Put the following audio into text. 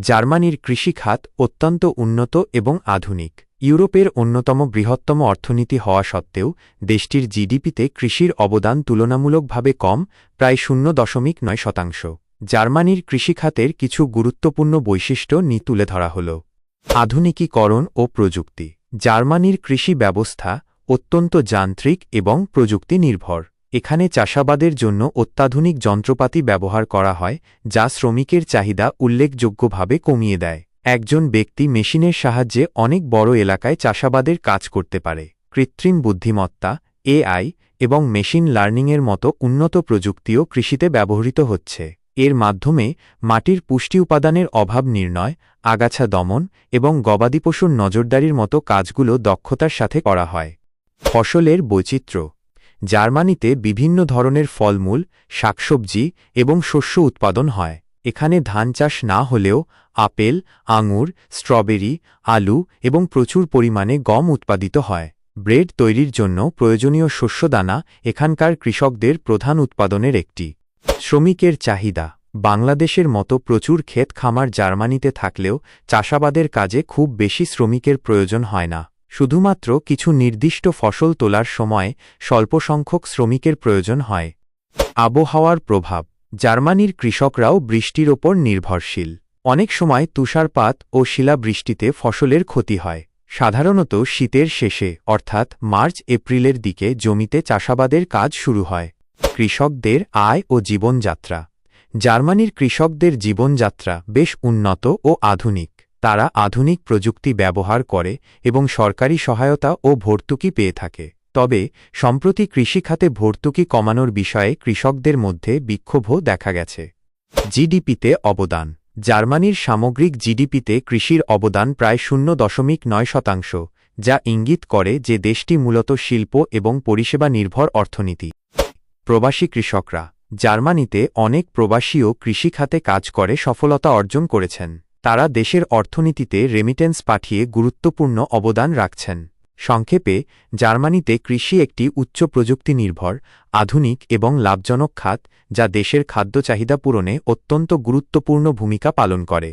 জার্মানির কৃষিখাত অত্যন্ত উন্নত এবং আধুনিক। ইউরোপের অন্যতম বৃহত্তম অর্থনীতি হওয়া সত্ত্বেও, দেশটির জিডিপিতে কৃষির অবদান তুলনামূলকভাবে কম, প্রায় শূন্য দশমিক নয় শতাংশ। জার্মানির কৃষিখাতের কিছু গুরুত্বপূর্ণ বৈশিষ্ট্য নি তুলে ধরা হল। আধুনিকীকরণ ও প্রযুক্তি। জার্মানির কৃষি ব্যবস্থা অত্যন্ত যান্ত্রিক এবং প্রযুক্তি নির্ভর এখানে চাষাবাদের জন্য অত্যাধুনিক যন্ত্রপাতি ব্যবহার করা হয়, যা শ্রমিকের চাহিদা উল্লেখযোগ্যভাবে কমিয়ে দেয়। একজন ব্যক্তি মেশিনের সাহায্যে অনেক বড় এলাকায় চাষাবাদের কাজ করতে পারে। কৃত্রিম বুদ্ধিমত্তা, এআই এবং মেশিন লার্নিংয়ের মতো উন্নত প্রযুক্তিও কৃষিতে ব্যবহৃত হচ্ছে। এর মাধ্যমে মাটির পুষ্টি উপাদানের অভাব নির্ণয়, আগাছা দমন এবং গবাদি পশুর নজরদারির মতো কাজগুলো দক্ষতার সাথে করা হয়। ফসলের বৈচিত্র্য জার্মানিতে বিভিন্ন ধরনের ফলমূল, শাকসবজি এবং শস্য উৎপাদন হয়। এখানে ধান চাষ না হলেও আপেল, আঙুর, স্ট্রবেরি, আলু এবং প্রচুর পরিমাণে গম উৎপাদিত হয়। ব্রেড তৈরির জন্য প্রয়োজনীয় শস্যদানা এখানকার কৃষকদের প্রধান উৎপাদনের একটি শ্রমিকের চাহিদা। বাংলাদেশের মতো প্রচুর ক্ষেত খামার জার্মানিতে থাকলেও চাষাবাদের কাজে খুব বেশি শ্রমিকের প্রয়োজন হয় না। শুধুমাত্র কিছু নির্দিষ্ট ফসল তোলার সময় স্বল্প সংখ্যক শ্রমিকের প্রয়োজন হয়। আবহাওয়ার প্রভাব। জার্মানির কৃষকরাও বৃষ্টির ওপর নির্ভরশীল। অনেক সময় তুষারপাত ও শিলাবৃষ্টিতে ফসলের ক্ষতি হয়। সাধারণত শীতের শেষে, অর্থাৎ মার্চ, এপ্রিলের দিকে জমিতে চাষাবাদের কাজ শুরু হয়। কৃষকদের আয় ও জীবনযাত্রা। জার্মানির কৃষকদের জীবনযাত্রা বেশ উন্নত ও আধুনিক। তারা আধুনিক প্রযুক্তি ব্যবহার করে এবং সরকারি সহায়তা ও ভর্তুকি পেয়ে থাকে। তবে, সম্প্রতি কৃষিখাতে ভর্তুকি কমানোর বিষয়ে কৃষকদের মধ্যে বিক্ষোভও দেখা গেছে। জিডিপিতে অবদান। জার্মানির সামগ্রিক জিডিপিতে কৃষির অবদান প্রায় শূন্য দশমিক নয় শতাংশ, যা ইঙ্গিত করে যে দেশটি মূলত শিল্প এবং পরিষেবা নির্ভর অর্থনীতি। প্রবাসী কৃষকরা। জার্মানিতে অনেক প্রবাসীও কৃষিখাতে কাজ করে সফলতা অর্জন করেছেন। তারা দেশের অর্থনীতিতে রেমিটেন্স পাঠিয়ে গুরুত্বপূর্ণ অবদান রাখছেন। সংক্ষেপে, জার্মানিতে কৃষি একটি উচ্চ প্রযুক্তি নির্ভর আধুনিক এবং লাভজনক খাত, যা দেশের খাদ্য চাহিদা পূরণে অত্যন্ত গুরুত্বপূর্ণ ভূমিকা পালন করে।